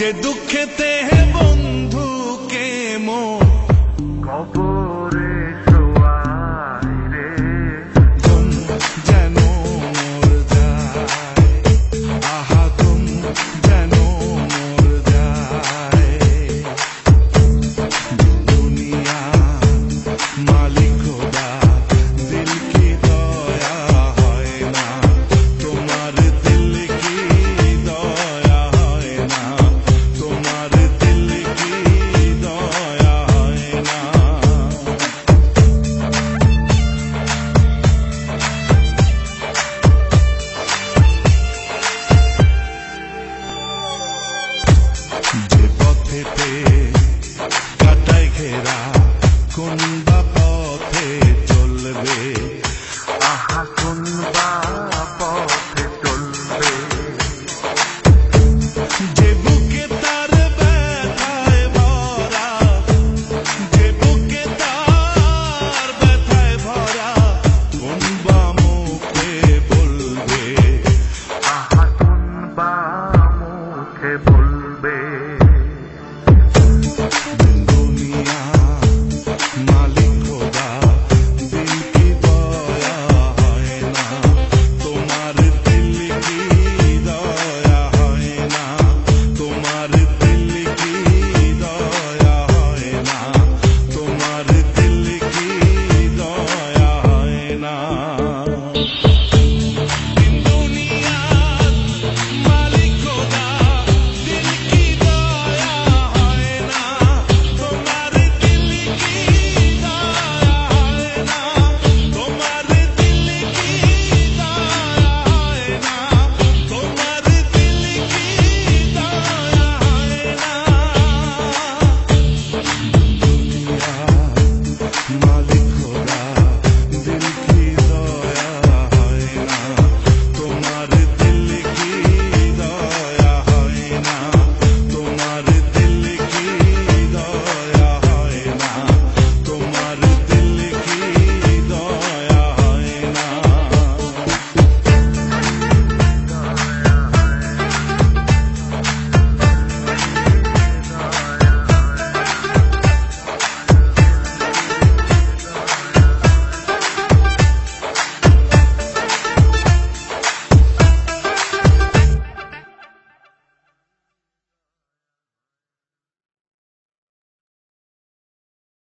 যে দুঃখেতে বন্ধু কে মো? কবর pepe. Thank.